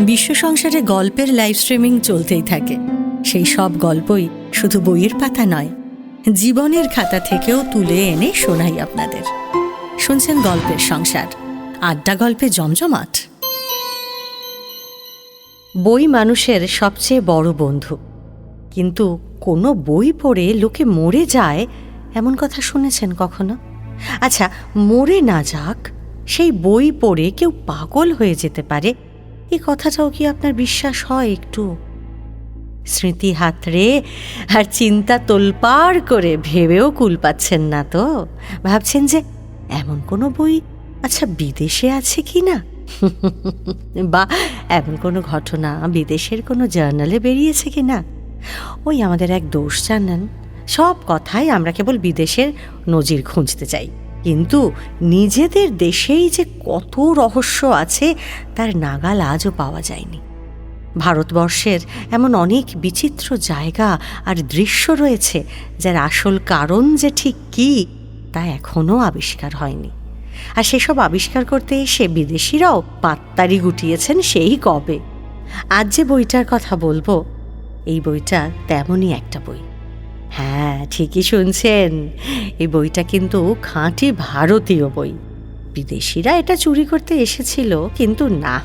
বিশ্ব সংসারে গল্পের লাইভ স্ট্রিমিং চলতেই থাকে। সেই সব গল্পই শুধু বইয়ের পাতা নয়, জীবনের খাতা থেকেও তুলে এনে শোনাই আপনাদের। শুনছেন গল্পের সংসার, আড্ডা গল্পে জমজমাট। বই মানুষের সবচেয়ে বড় বন্ধু। কিন্তু কোনো বই পড়ে লোকে মরে যায়, এমন কথা শুনেছেন কখনো? আচ্ছা মরে না যাক, সেই বই পড়ে কেউ পাগল হয়ে যেতে পারে এই কথাটাও কি আপনার বিশ্বাস হয় একটু? স্মৃতি হাতড়ে আর চিন্তা তোলপাড় করে ভেবেও কুল পাচ্ছেন না তো। ভাবছেন যে এমন কোনো বই আচ্ছা বিদেশে আছে কি না? বা এমন কোনো ঘটনা বিদেশের কোনো জার্নালে বেরিয়েছে কি না? ওই আমাদের এক দোষ জানান, সব কথাই আমরা কেবল বিদেশের নজির খুঁজতে চাই। কিন্তু নিজেদের দেশেই যে কত রহস্য আছে, তার নাগাল আজও পাওয়া যায়নি। ভারতবর্ষের এমন অনেক বিচিত্র জায়গা আর দৃশ্য রয়েছে, যার আসল কারণ যে ঠিক কী, তা এখনও আবিষ্কার হয়নি। আর সেসব আবিষ্কার করতে এসে বিদেশিরাও পাত্তারি গুটিয়েছেন সেই কবে। আজ যে বইটার কথা বলব, এই বইটা তেমনই একটা বই। হ্যাঁ ঠিকই শুনছেন। এই বইটা কিন্তু খাঁটি ভারতীয় বই। বিদেশিরা এটা চুরি করতে এসেছিল, কিন্তু না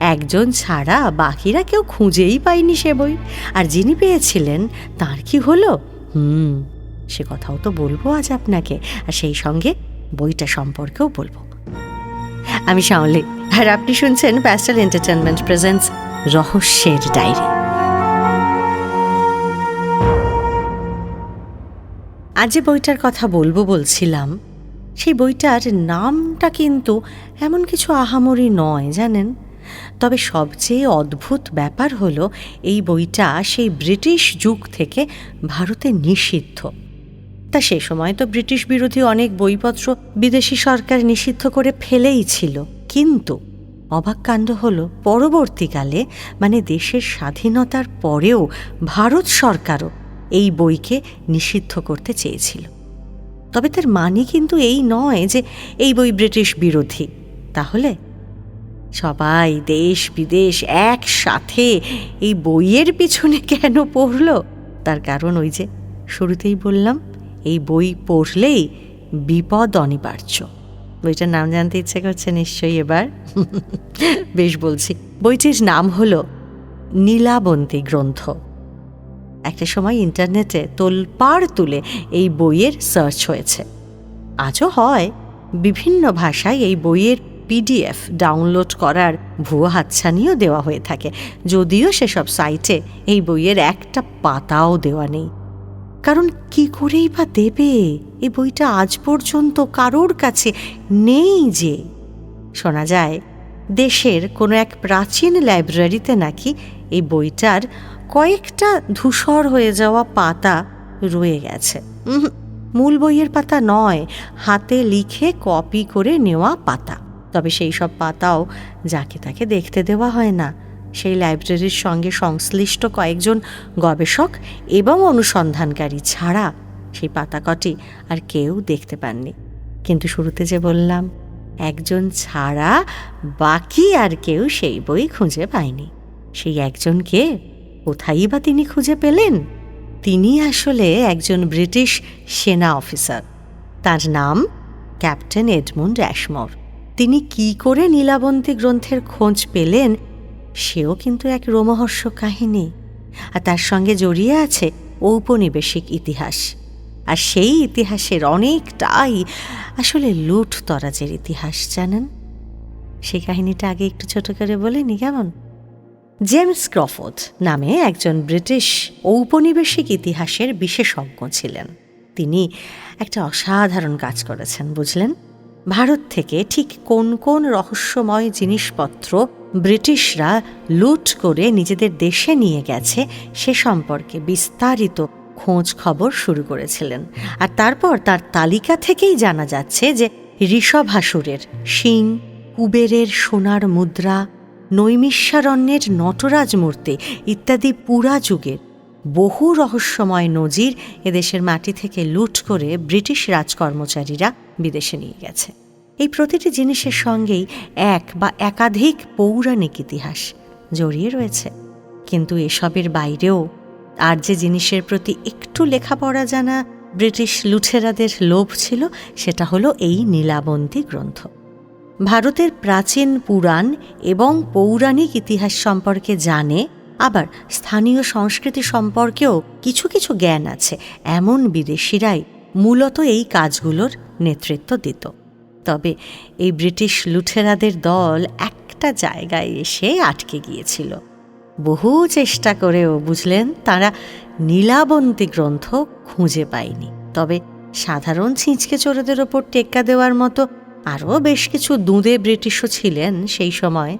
একজন ছাড়া বাকিরা কেউ খুঁজেই পায়নি সে বই। আর যিনি পেয়েছিলেন, তার কি হলো? হুম, সে কথাও তো বলব আজ আপনাকে। আর সেই সঙ্গে বইটা সম্পর্কেও বলব। আমি শাওলি আর আপনি শুনছেন প্যাস্টাল এন্টারটেনমেন্ট প্রেজেন্টস রহস্যের ডায়েরি। আজ যে বইটার কথা বলব বলছিলাম, সেই বইটার নামটা কিন্তু এমন কিছু আহামরি নয়, জানেন? তবে সবচেয়ে অদ্ভুত ব্যাপার হলো, এই বইটা সেই ব্রিটিশ যুগ থেকে ভারতে নিষিদ্ধ। তা সে সময় তো ব্রিটিশ বিরোধী অনেক বইপত্র বিদেশি সরকার নিষিদ্ধ করে ফেলেই ছিল। কিন্তু অবাক কাণ্ড হলো, পরবর্তীকালে মানে দেশের স্বাধীনতার পরেও ভারত সরকারও এই বইকে নিষিদ্ধ করতে চেয়েছিল। তবে তার মানে কিন্তু এই নয় যে এই বই ব্রিটিশ বিরোধী। তাহলে সবাই দেশ বিদেশ একসাথে এই বইয়ের পিছনে কেন পড়ল? তার কারণ ওই যে শুরুতেই বললাম, এই বই পড়লেই বিপদ অনিবার্য। বইটার নাম জানতে ইচ্ছে করছে নিশ্চয়ই এবার। বেশ বলছি, বইটির নাম হলো নীলাবন্তী গ্রন্থ। একটা সময় ইন্টারনেটে তোলপাড় তুলে এই বইয়ের সার্চ হয়েছে। আজও হয়, বিভিন্ন ভাষায় এই বইয়ের পিডিএফ ডাউনলোড করার ভুয়ো হাতছানিও দেওয়া হয়ে থাকে, যদিও সেসব সাইটে এই বইয়ের একটা পাতাও দেওয়া নেই। কারণ কি করেই বা দেবে? এই বইটা আজ পর্যন্ত কারোর কাছে নেই যে। শোনা যায়, দেশের কোনো এক প্রাচীন লাইব্রেরিতে নাকি এই বইটার কয়েকটা ধূসর হয়ে যাওয়া পাতা রয়ে গেছে। মূল বইয়ের পাতা নয়, হাতে লিখে কপি করে নেওয়া পাতা। তবে সেই সব পাতাও যাকে তাকে দেখতে দেওয়া হয় না। সেই লাইব্রেরির সঙ্গে সংশ্লিষ্ট কয়েকজন গবেষক এবং অনুসন্ধানকারী ছাড়া সেই পাতা কটি আর কেউ দেখতে পাননি। কিন্তু শুরুতে যে বললাম, একজন ছাড়া বাকি আর কেউ সেই বই খুঁজে পায়নি। সেই একজনকে কোথায়ই বা তিনি খুঁজে পেলেন? তিনি আসলে একজন ব্রিটিশ সেনা অফিসার। তার নাম ক্যাপ্টেন এডমুন্ড অ্যাশমোর। তিনি কি করে নীলাবন্তী গ্রন্থের খোঁজ পেলেন, সেও কিন্তু এক রোমহর্ষ কাহিনী। আর তার সঙ্গে জড়িয়ে আছে ঔপনিবেশিক ইতিহাস। আর সেই ইতিহাসের অনেকটাই আসলে লুট তরাজের ইতিহাস, জানেন? সেই কাহিনীটা আগে একটু ছোট করে বলিনি কেমন? জেমস ক্রফোর্ড নামে একজন ব্রিটিশ ঔপনিবেশিক ইতিহাসের বিশেষজ্ঞ ছিলেন। তিনি একটা অসাধারণ কাজ করেছেন, বুঝলেন? ভারত থেকে ঠিক কোন কোন রহস্যময় জিনিসপত্র ব্রিটিশরা লুট করে নিজেদের দেশে নিয়ে গেছে সে সম্পর্কে বিস্তারিত খোঁজ খবর শুরু করেছিলেন। আর তারপর তার তালিকা থেকেই জানা যাচ্ছে যে ঋষভাসুরের শিং, কুবেরের সোনার মুদ্রা নৈমিষারণ্যের নটরাজ মূর্তি ইত্যাদি পুরা যুগের বহু রহস্যময় নজির এদেশের মাটি থেকে লুট করে ব্রিটিশ রাজকর্মচারীরা বিদেশে নিয়ে গেছে। এই প্রতিটি জিনিসের সঙ্গেই এক বা একাধিক পৌরাণিক ইতিহাস জড়িয়ে রয়েছে। কিন্তু এসবের বাইরেও আর যে জিনিসের প্রতি একটু লেখাপড়া জানা ব্রিটিশ লুঠেরাদের লোভ ছিল, সেটা হলো এই নীলাবন্তী গ্রন্থ। ভারতের প্রাচীন পুরাণ এবং পৌরাণিক ইতিহাস সম্পর্কে জানে, আবার স্থানীয় সংস্কৃতি সম্পর্কেও কিছু কিছু জ্ঞান আছে, এমন বিদেশিরাই মূলত এই কাজগুলোর নেতৃত্ব দিত। তবে এই ব্রিটিশ লুঠেরাদের দল একটা জায়গায় এসে আটকে গিয়েছিল। বহু চেষ্টা করেও, বুঝলেন, তারা নীলাবন্তী গ্রন্থ খুঁজে পায়নি। তবে সাধারণ ছিঁচকে চোরেদের ওপর টেক্কা দেওয়ার মতো আরও বেশ কিছু দুঁদে ব্রিটিশও ছিলেন সেই সময়।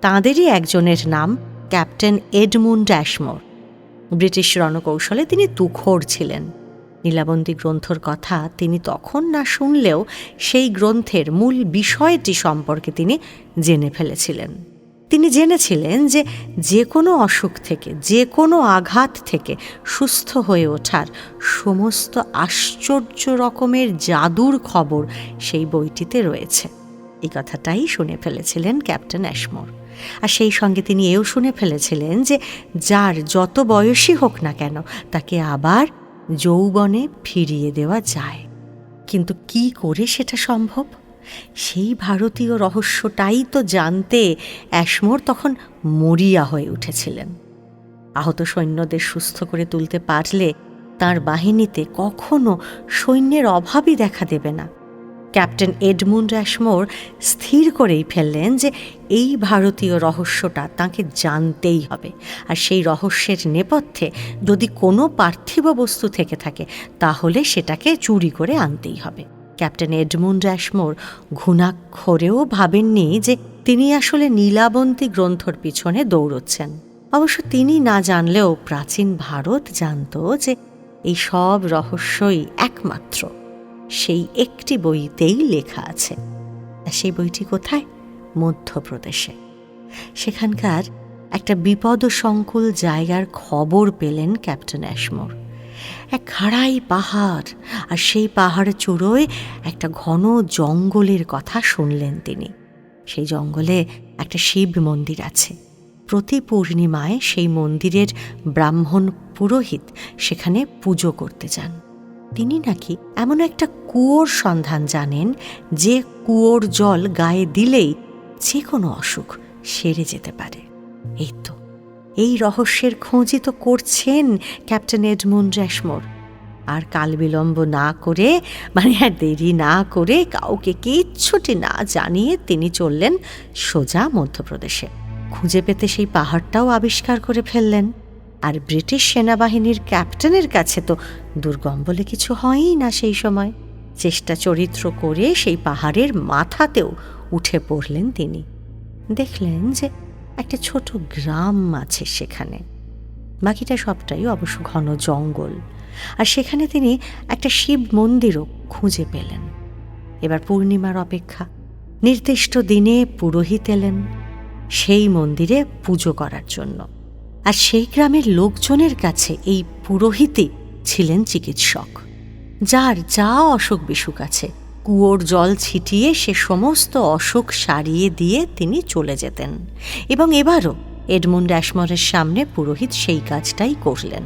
তাঁদেরই একজনের নাম ক্যাপ্টেন এডমুন্ড ড্যাশমোর। ব্রিটিশ রণকৌশলে তিনি তুখোর ছিলেন। নীলাবন্তী গ্রন্থর কথা তিনি তখন না শুনলেও সেই গ্রন্থের মূল বিষয়টি সম্পর্কে তিনি জেনে ফেলেছিলেন। তিনি জেনেছিলেন যে যে কোনো অসুখ থেকে, যে কোনো আঘাত থেকে সুস্থ হয়ে ওঠার সমস্ত আশ্চর্য রকমের জাদুর খবর সেই বইটিতে রয়েছে। এই কথাটাই শুনে ফেলেছিলেন ক্যাপ্টেন অ্যাশমোর। আর সেই সঙ্গে তিনি এও শুনে ফেলেছিলেন যে যার যত বয়সী হোক না কেন, তাকে আবার যৌবনে ফিরিয়ে দেওয়া যায়। কিন্তু কি করে সেটা সম্ভব? সেই ভারতীয় রহস্যটাই তো জানতে অ্যাশমোর তখন মরিয়া হয়ে উঠেছিলেন। আহত সৈন্যদের সুস্থ করে তুলতে পারলে তার বাহিনীতে কখনো সৈন্যের অভাবই দেখা দেবে না। ক্যাপ্টেন এডমুন্ড অ্যাশমোর স্থির করেই ফেললেন যে এই ভারতীয় রহস্যটা তাকে জানতেই হবে। আর সেই রহস্যের নেপথ্যে যদি কোনো পার্থিব বস্তু থেকে থাকে, তাহলে সেটাকে চুরি করে আনতেই হবে। ক্যাপ্টেন এডমুন্ড অ্যাশমোর ঘুণাক্ষরেও ভাবেননি যে তিনি আসলে নীলাবন্তী গ্রন্থর পিছনে দৌড়চ্ছেন। অবশ্য তিনি না জানলেও প্রাচীন ভারত জানত যে এই সব রহস্যই একমাত্র। সেই একটি বইতেই লেখা আছে। সেই বইটি কোথায়? মধ্যপ্রদেশে। সেখানকার একটা বিপদ সংকুল জায়গার খবর পেলেন ক্যাপ্টেন অ্যাশমোর। এক খাড়াই পাহাড়, আর সেই পাহাড় চূড়োয় একটা ঘন জঙ্গলের কথা শুনলেন তিনি। সেই জঙ্গলে একটা শিব মন্দির আছে। প্রতি পূর্ণিমায় সেই মন্দিরের ব্রাহ্মণ পুরোহিত সেখানে পুজো করতে যান। তিনি নাকি এমন একটা কুয়োর সন্ধান জানেন, যে কুয়োর জল গায়ে দিলেই যে কোনো অসুখ সেরে যেতে পারে। এই তো এই রহস্যের খোঁজই তো করছেন ক্যাপ্টেন এডমুন্ড র্যাশমোর। আর কাল বিলম্ব না করে মানে আর দেরি না করে কাউকে কিচ্ছুটি না জানিয়ে তিনি চললেন সোজা মধ্যপ্রদেশে। খুঁজে পেতে সেই পাহাড়টাও আবিষ্কার করে ফেললেন। আর ব্রিটিশ সেনাবাহিনীর ক্যাপ্টেনের কাছে তো দুর্গম বলে কিছু হয়ই না সেই সময়। চেষ্টা চরিত্র করে সেই পাহাড়ের মাথাতেও উঠে পড়লেন তিনি। দেখলেন যে একটা ছোট গ্রাম আছে সেখানে। বাকিটা সবটাই অবশ্য ঘন জঙ্গল। আর সেখানে তিনি একটা শিব মন্দিরও খুঁজে পেলেন। এবার পূর্ণিমার অপেক্ষা। নির্দিষ্ট দিনে পুরোহিত এলেন। সেই মন্দিরে পুজো করার জন্য। আর সেই গ্রামের লোকজনের কাছে এই পুরোহিতই ছিলেন চিকিৎসক। যার যা অসুখ বিসুখ আছে কুয়োর জল ছিটিয়ে সে সমস্ত অসুখ সারিয়ে দিয়ে তিনি চলে যেতেন। এবং এবারও এডমুন্ড অ্যাশমরের সামনে পুরোহিত সেই কাজটাই করলেন।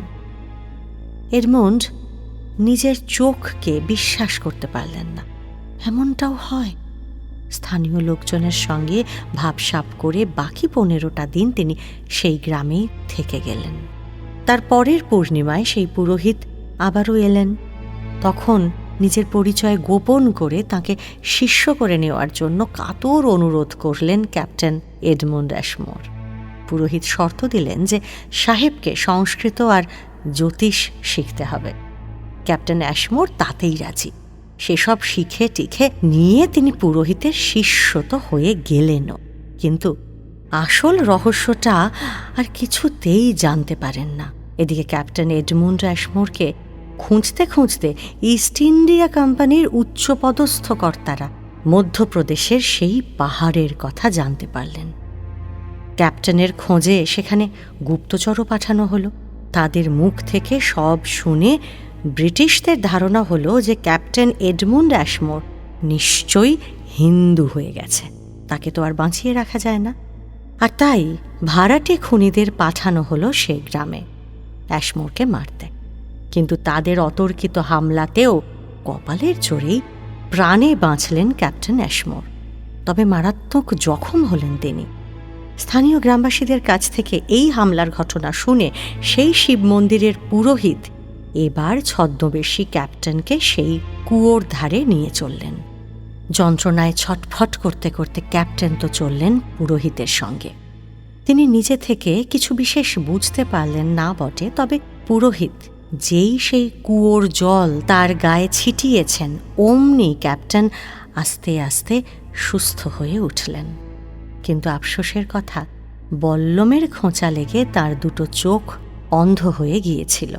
এডমুন্ড নিজের চোখকে বিশ্বাস করতে পারলেন না। এমনটাও হয়। স্থানীয় লোকজনের সঙ্গে ভাবসাপ করে বাকি পনেরোটা দিন তিনি সেই গ্রামেই থেকে গেলেন। তার পরের পূর্ণিমায় সেই পুরোহিত আবারও এলেন। তখন নিজের পরিচয় গোপন করে তাকে শিষ্য করে নেওয়ার জন্য কাতর অনুরোধ করলেন ক্যাপ্টেন এডমন্ড অ্যাশমোর। পুরোহিত শর্ত দিলেন যে সাহেবকে সংস্কৃত আর জ্যোতিষ শিখতে হবে। ক্যাপ্টেন অ্যাশমোর তাতেই রাজি। সেসব শিখে টিখে নিয়ে তিনি পুরোহিতের শিষ্য তো হয়ে গেলেনও। কিন্তু আসল রহস্যটা আর কিছুতেই জানতে পারেন না। এদিকে ক্যাপ্টেন এডমুন্ড অ্যাশমোরকে খুঁজতে খুঁজতে ইস্ট ইন্ডিয়া কোম্পানির উচ্চপদস্থ কর্তারা মধ্যপ্রদেশের সেই পাহাড়ের কথা জানতে পারলেন। ক্যাপ্টেনের খোঁজে সেখানে গুপ্তচরও পাঠানো হলো। তাদের মুখ থেকে সব শুনে ব্রিটিশদের ধারণা হলো যে ক্যাপ্টেন এডমুন্ড অ্যাশমোর নিশ্চয়ই হিন্দু হয়ে গেছে। তাকে তো আর বাঁচিয়ে রাখা যায় না। আর তাই ভাড়াটে খুনিদের পাঠানো হলো সে গ্রামে। অ্যাশমোরকে মারতে। কিন্তু তাদের অতর্কিত হামলাতেও কপালের জোরেই প্রাণে বাঁচলেন ক্যাপ্টেন অ্যাশমোর। তবে মারাত্মক জখম হলেন তিনি। স্থানীয় গ্রামবাসীদের কাছ থেকে এই হামলার ঘটনা শুনে সেই শিব মন্দিরের পুরোহিত এবার ছদ্মবেশী ক্যাপ্টেনকে সেই কুয়োর ধারে নিয়ে চললেন। যন্ত্রণায় ছটফট করতে করতে ক্যাপ্টেন তো চললেন পুরোহিতের সঙ্গে। তিনি নিজে থেকে কিছু বিশেষ বুঝতে পারলেন না বটে, তবে পুরোহিত যেই সেই কুয়োর জল তার গায়ে ছিটিয়েছেন, অমনি ক্যাপ্টেন আস্তে আস্তে সুস্থ হয়ে উঠলেন। কিন্তু আফসোসের কথা, বল্লমের খোঁচা লেগে তার দুটো চোখ অন্ধ হয়ে গিয়েছিল।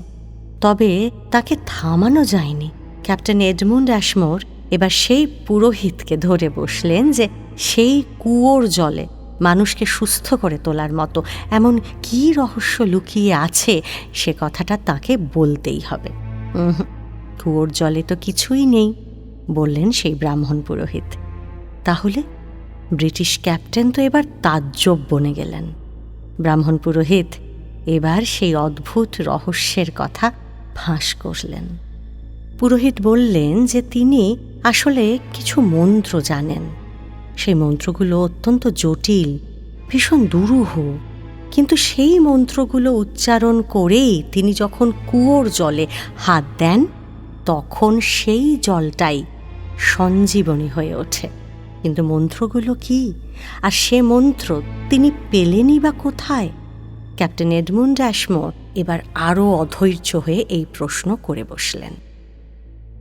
তবে তাকে থামানো যায়নি। ক্যাপ্টেন এডমুন্ড অ্যাশমোর এবার সেই পুরোহিতকে ধরে বসলেন যে সেই কুয়োর জলে মানুষকে সুস্থ করে তোলার মতো। এমন কী রহস্য লুকিয়ে আছে, সে কথাটা তাকে বলতেই হবে। কুয়োর জলে তো কিছুই নেই, বললেন সেই ব্রাহ্মণ পুরোহিত। তাহলে ব্রিটিশ ক্যাপ্টেন তো এবার তাজ্জব বনে গেলেন। ব্রাহ্মণ পুরোহিত এবার সেই অদ্ভুত রহস্যের কথা ফাঁস করলেন। পুরোহিত বললেন যে তিনি আসলে কিছু মন্ত্র জানেন। সেই মন্ত্রগুলো অত্যন্ত জটিল, ভীষণ দুরূহ। কিন্তু সেই মন্ত্রগুলো উচ্চারণ করেই তিনি যখন কুয়োর জলে হাত দেন, তখন সেই জলটাই সঞ্জীবনী হয়ে ওঠে। কিন্তু মন্ত্রগুলো কি? আর সে মন্ত্র তিনি পেলেনই বা কোথায়? ক্যাপ্টেন এডমুন্ড অ্যাশমোর এবার আরও অধৈর্য হয়ে এই প্রশ্ন করে বসলেন।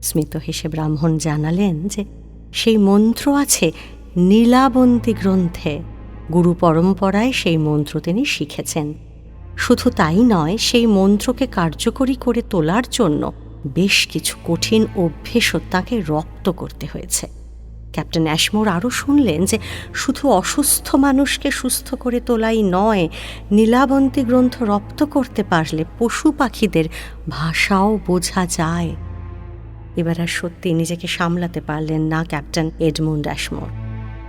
স্মিত হেসে ব্রাহ্মণ জানালেন যে, সেই মন্ত্র আছে নীলাবন্তী গ্রন্থে গুরু পরম্পরায় সেই মন্ত্র তিনি শিখেছেন। শুধু তাই নয়, সেই মন্ত্রকে কার্যকরী করে তোলার জন্য বেশ কিছু কঠিন অভ্যেসও তাকে রপ্ত করতে হয়েছে। ক্যাপ্টেন অ্যাশমোর আরও শুনলেন যে শুধু অসুস্থ মানুষকে সুস্থ করে তোলাই নয়, নীলাবন্তী গ্রন্থ রপ্ত করতে পারলে পশু পাখিদের ভাষাও বোঝা যায়। এবার আর সত্যি নিজেকে সামলাতে পারলেন না ক্যাপ্টেন এডমুন্ড অ্যাশমোর।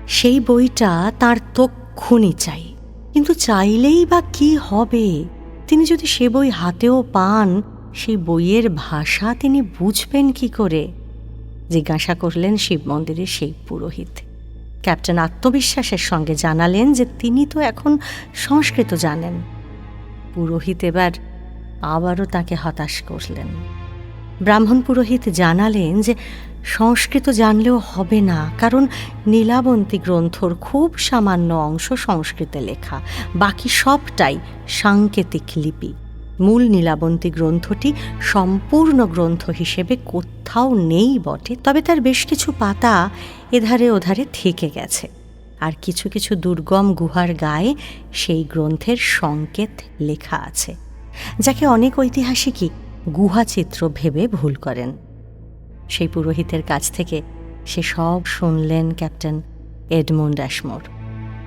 সেই বইটা তার তক্ষুনি চাই। কিন্তু চাইলেই বা কি হবে? তিনি যদি সে বই হাতেও পান, সেই বইয়ের ভাষা তিনি বুঝবেন কি করে? জিজ্ঞাসা করলেন শিব মন্দিরের সেই পুরোহিত। ক্যাপ্টেন আত্মবিশ্বাসের সঙ্গে জানালেন যে তিনি তো এখন সংস্কৃত জানেন। পুরোহিত এবার আবারও তাকে হতাশ করলেন। ব্রাহ্মণ পুরোহিত জানালেন যে সংস্কৃত জানলেও হবে না, কারণ নীলাবন্তী গ্রন্থর খুব সামান্য অংশ সংস্কৃতে লেখা, বাকি সবটাই সাংকেতিক লিপি। মূল নীলাবন্তী গ্রন্থটি সম্পূর্ণ গ্রন্থ হিসেবে কোথাও নেই বটে, তবে তার বেশ কিছু পাতা এধারে ওধারে থেকে গেছে। আর কিছু কিছু দুর্গম গুহার গায়ে সেই গ্রন্থের সংকেত লেখা আছে, যাকে অনেক ঐতিহাসিকই গুহাচিত্র ভেবে ভুল করেন। সেই পুরোহিতের কাছ থেকে সে সব শুনলেন ক্যাপ্টেন এডমন্ড অ্যাশমোর।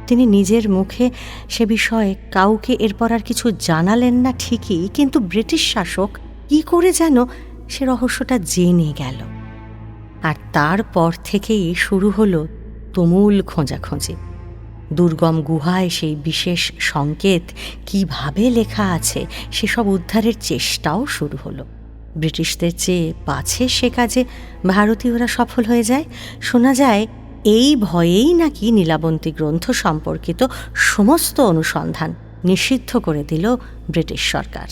তিনি নিজের মুখে সে বিষয়ে কাউকে এরপর আর কিছু জানালেন না ঠিকই, কিন্তু ব্রিটিশ শাসক কি করে যেন সে রহস্যটা জেনে গেল। আর তারপর থেকেই শুরু হলো তুমুল খোঁজাখোঁজি। দুর্গম গুহায় সেই বিশেষ সংকেত কীভাবে লেখা আছে, সেসব উদ্ধারের চেষ্টাও শুরু হলো। ব্রিটিশদের চেয়ে পাছে সে কাজে ভারতীয়রা সফল হয়ে যায়। শোনা যায়, এই ভয়েই নাকি নীলাবন্তী গ্রন্থ সম্পর্কিত সমস্ত অনুসন্ধান নিষিদ্ধ করে দিল ব্রিটিশ সরকার।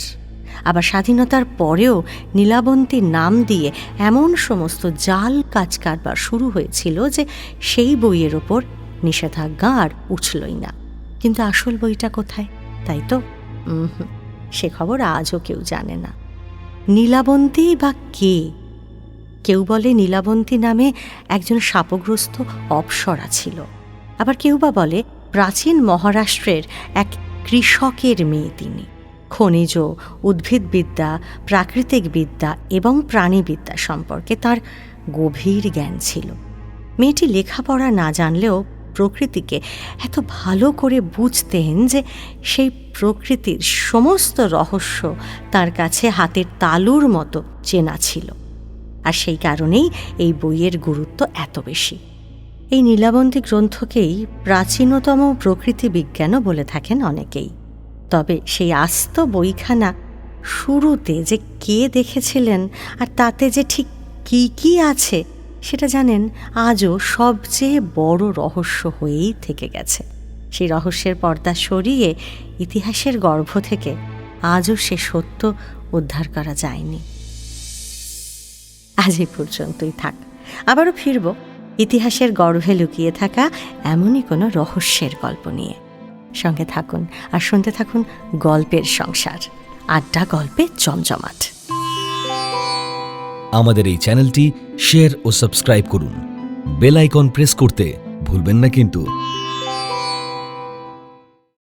আবার স্বাধীনতার পরেও নীলাবন্তী নাম দিয়ে এমন সমস্ত জাল কাজ কারবার শুরু হয়েছিল যে সেই বইয়ের ওপর নিষেধাজ্ঞা আর উঠলই না। কিন্তু আসল বইটা কোথায়, তাই তো? সে খবর আজও কেউ জানে না। নীলাবন্তী বা কে? কেউ বলে নীলাবন্তী নামে একজন শাপগ্রস্ত অপসরা ছিল। আবার কেউ বা বলে প্রাচীন মহারাষ্ট্রের এক কৃষকের মেয়ে তিনি। খনিজ, উদ্ভিদবিদ্যা প্রাকৃতিক বিদ্যা এবং প্রাণীবিদ্যা সম্পর্কে তার গভীর জ্ঞান ছিল। মেয়েটি লেখাপড়া না জানলেও প্রকৃতিকে এত ভালো করে বুঝতেন যে সেই প্রকৃতির সমস্ত রহস্য তার কাছে হাতের তালুর মতো চেনা ছিল। আর সেই কারণেই এই বইয়ের গুরুত্ব এত বেশি। এই নীলাবন্তী গ্রন্থকেই প্রাচীনতম প্রকৃতি বিজ্ঞানও বলে থাকেন অনেকেই। তবে সেই আস্ত বইখানা শুরুতে যে কে দেখেছিলেন আর তাতে যে ঠিক কী কী আছে সেটা জানেন, আজও সবচেয়ে বড় রহস্য হয়েই থেকে গেছে। সেই রহস্যের পর্দা সরিয়ে ইতিহাসের গর্ভ থেকে আজও সে সত্য উদ্ধার করা যায়নি। আজ এই পর্যন্তই থাক। আবারও ফিরব। ইতিহাসের গর্ভে লুকিয়ে থাকা এমনই কোনো রহস্যের গল্প নিয়ে। সঙ্গে থাকুন আর শুনতে থাকুন গল্পের সংসার। আড্ডা গল্পে জমজমাট। আমাদের এই চ্যানেলটি শেয়ার ও সাবস্ক্রাইব করুন। বেল আইকন প্রেস করতে ভুলবেন না কিন্তু।